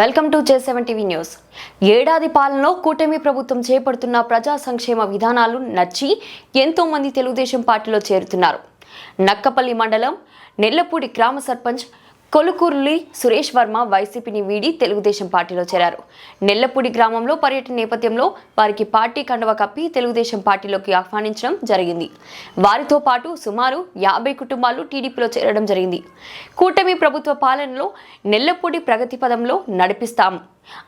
Welcome to J seven TV news. ఏడాది పాలనలో కూటమి ప్రభుత్వం చేపడుతున్న ప్రజా సంక్షేమ విధానాలు నచ్చి ఎంతో మంది తెలుగుదేశం పార్టీలో చేరుతున్నారు. నక్కపల్లి మండలం నెల్లపూడి గ్రామ సర్పంచ్ కొలుకూరులి సురేష్ వర్మ వైసీపీని వీడి తెలుగుదేశం పార్టీలో చేరారు. నెల్లపూడి గ్రామంలో పర్యటన నేపథ్యంలో వారికి పార్టీ కండువ కప్పి తెలుగుదేశం పార్టీలోకి ఆహ్వానించడం జరిగింది. వారితో పాటు సుమారు యాభై కుటుంబాలు టీడీపీలో చేరడం జరిగింది. కూటమి ప్రభుత్వ పాలనలో నెల్లపూడి ప్రగతి పదంలో నడిపిస్తాం.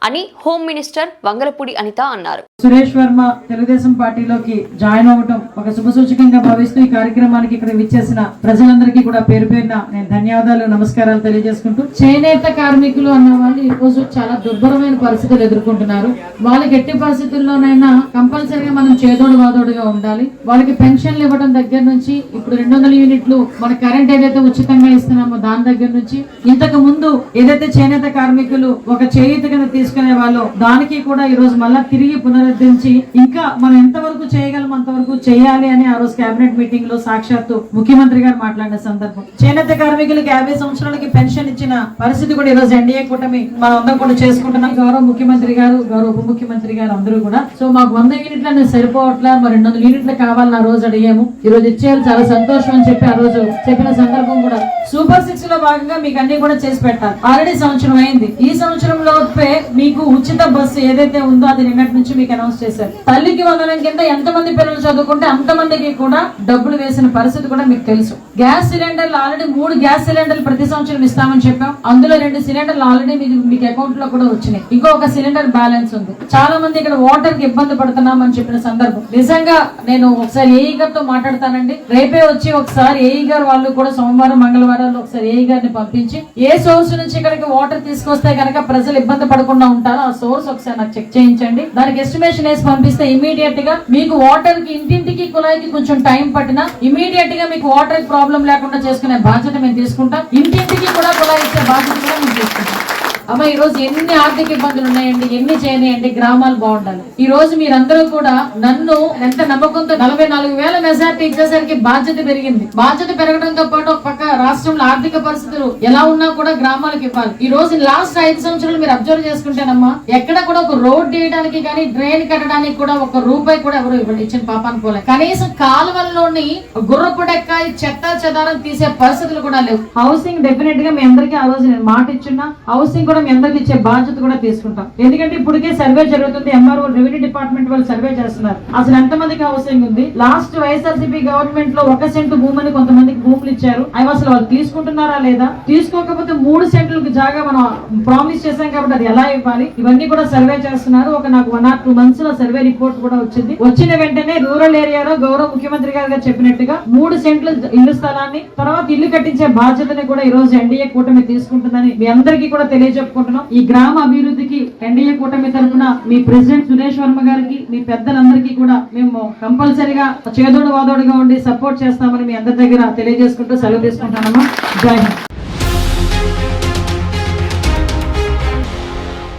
అని హోమ్ మినిస్టర్ వంగలపూడి అనిత అన్నారు. సురేష్ వర్మ తెలుగుదేశం పార్టీలోకి జాయిన్ అవ్వటం ఒక శుభసూచకంగా భావిస్తూ ఈ కార్యక్రమానికి ఇక్కడ విచ్చేసిన ప్రజలందరికీ కూడా పేరు పేరున నేను ధన్యవాదాలు నమస్కారాలు తెలియజేసుకుంటూ చేనేత కార్మికులు అన్న వాళ్ళు ఈ రోజు చాలా దుర్భరమైన పరిస్థితులు ఎదుర్కొంటున్నారు. వాళ్ళకి ఎట్టి పరిస్థితుల్లోనైనా కంపల్సరీగా చేదోడు వాదోడుగా ఉండాలి. వాళ్ళకి పెన్షన్లు ఇవ్వడం దగ్గర నుంచి ఇప్పుడు రెండు వందల యూనిట్లు మన కరెంట్ ఏదైతే ఉచితంగా ఇస్తున్నామో దాని దగ్గర నుంచి ఇంతకు ముందు ఏదైతే చేనేత కార్మికులు ఒక చేయిత కింద తీసుకునే వాళ్ళు దానికి కూడా ఈ రోజు మళ్ళా తిరిగి పునరుద్ధరించి ఇంకా మనం ఎంతవరకు చేయగలం అంతవరకు చేయాలి అని ఆ రోజు కేబినెట్ మీటింగ్లో సాక్షాత్తు ముఖ్యమంత్రి గారు మాట్లాడిన సందర్భం. చేనేత కార్మికులకి యాభై సంవత్సరాలకి పెన్షన్ ఇచ్చిన పరిస్థితి కూడా ఈ రోజు ఎన్డీఏ కూటమి మనం అందరం కూడా చేసుకుంటున్నాం. గౌరవ ముఖ్యమంత్రి గారు గౌరవ ఉప ముఖ్యమంత్రి గారు అందరూ కూడా. సో మాకు వంద యూనిట్లను అనేది సరిపోవట్లా మరి రెండు వందల యూనిట్లు కావాలని ఆ రోజు అడిగాము. ఈ రోజు ఇచ్చేయాలి చాలా సంతోషం అని చెప్పి ఆ రోజు చెప్పిన సందర్భం కూడా. సూపర్ సిక్స్లో భాగంగా మీకు అన్ని కూడా చేసి పెట్టాలి ఆల్రెడీ సంవత్సరం అయింది. ఈ సంవత్సరం లోపే మీకు ఉచిత బస్సు ఏదైతే ఉందో అది నిన్నటి నుంచి మీకు అనౌన్స్ చేశారు. తల్లికి వందనం కింద ఎంత మంది పిల్లలు చదువుకుంటే అంత మందికి కూడా డబ్బులు వేసిన పరిస్థితి కూడా మీకు తెలుసు. గ్యాస్ సిలిండర్లు ఆల్రెడీ మూడు గ్యాస్ సిలిండర్లు ప్రతి సంవత్సరం ఇస్తామని చెప్పాం. అందులో రెండు సిలిండర్లు ఆల్రెడీ మీకు మీకు అకౌంట్లో కూడా వచ్చినాయి. ఇంకొక సిలిండర్ బ్యాలెన్స్ ఉంది. చాలా మంది ఇక్కడ వాటర్కి ఇబ్బంది పడుతున్నామని చెప్పిన సందర్భం. నిజంగా నేను ఒకసారి ఏఈ గారితో మాట్లాడతానండి. రేపే వచ్చి ఒకసారి ఏఈ గారు వాళ్ళు కూడా సోమవారం మంగళవారాలు ఒకసారి ఏఈ గారిని పంపించి ఏ సోర్స్ నుంచి ఇక్కడికి వాటర్ తీసుకొస్తే కనుక ప్రజలు ఇబ్బంది పడకుండా ఉంటారో ఆ సోర్స్ ఒకసారి నాకు చెక్ చేయించండి. దానికి ఎస్టిమేషన్ వేసి పంపిస్తే ఇమీడియట్గా మీకు వాటర్కి ఇంటింటికి కుళాయికి కొంచెం టైం పట్టినా ఇమీడియట్గా మీకు వాటర్ ప్రాబ్లం లేకుండా చేసుకునే బాధ్యత మేము తీసుకుంటాం. ఇంటింటికి కూడా కుళాయి ఇచ్చే బాధ్యత కూడా మేము తీసుకుంటాం. అమ్మ ఈ రోజు ఎన్ని ఆర్థిక ఇబ్బందులు ఉన్నాయండి ఎన్ని చేయనియండి గ్రామాలు బాగుండాలి. ఈ రోజు మీరందరూ కూడా నన్ను ఎంత నమ్మకంతో నలభై నాలుగు వేల మెజార్టీ ఇచ్చేసరికి బాధ్యత పెరిగింది. బాధ్యత పెరగడంతో పాటు ఒక పక్క రాష్ట్రంలో ఆర్థిక పరిస్థితులు ఎలా ఉన్నా కూడా గ్రామాలకు ఇవ్వాలి. ఈ రోజు లాస్ట్ ఐదు సంవత్సరాలు మీరు అబ్జర్వ్ చేసుకుంటేనమ్మా ఎక్కడ కూడా ఒక రోడ్ వేయడానికి కానీ డ్రైన్ కట్టడానికి కూడా ఒక రూపాయి కూడా ఎవరు ఇవ్వండి ఇచ్చిన పాపాను పోలే కనీసం కాలువల్లోని గుర్రపు డెక్కాయి చెత్త చెదారం తీసే పరిస్థితులు కూడా లేవు. హౌసింగ్ డెఫినెట్గా మీ అందరికీ ఆ రోజు నేను మాట ఇచ్చున్నా. హౌసింగ్ కూడా మీ అందరికి ఇచ్చే బాధ్యత కూడా తీసుకుంటాం. ఎందుకంటే ఇప్పటికే సర్వే జరుగుతుంది ఎంఆర్ఓ రెవెన్యూ డిపార్ట్మెంట్ వాళ్ళు సర్వే చేస్తున్నారు. అసలు ఎంత మందికి హౌసింగ్ ఉంది? లాస్ట్ వైఎస్ఆర్సీపీ గవర్నమెంట్లో ఒక సెంటు భూమిని కొంతమందికి భూములు ఇచ్చారు. అవి అసలు వాళ్ళు తీసుకుంటున్నారా లేదా? తీసుకోకపోతే మూడు సెంట్లకు జాగా మనం ప్రామిస్ చేశాం కాబట్టి అది ఎలా ఇవ్వాలి? ఇవన్నీ కూడా సర్వే చేస్తున్నారు. ఒక నాకు వన్ ఆర్ టూ మంత్స్లో సర్వే రిపోర్ట్ కూడా వచ్చింది. వచ్చిన వెంటనే రూరల్ ఏరియాలో గౌరవ ముఖ్యమంత్రి గారు చెప్పినట్టుగా మూడు సెంట్ల ఇల్లు స్థలాన్ని తర్వాత ఇల్లు కట్టించే బాధ్యతని కూడా ఈ రోజు ఎన్డీఏ కూటమి తీసుకుంటుందని మీ అందరికీ కూడా చెప్పుకుంటున్నాం. ఈ గ్రామ అభివృద్ధికి ఎన్డీఏ కూటమి తరఫున మీ ప్రెసిడెంట్ సురేష్ వర్మ గారికి మీ పెద్దలందరికీ కూడా మేము కంపల్సరిగా చేదోడు వాదోడుగా ఉండి సపోర్ట్ చేస్తామని మీ అందరి దగ్గర తెలియజేసుకుంటూ సెలవు తీసుకుంటానమ్మా జై హింద్.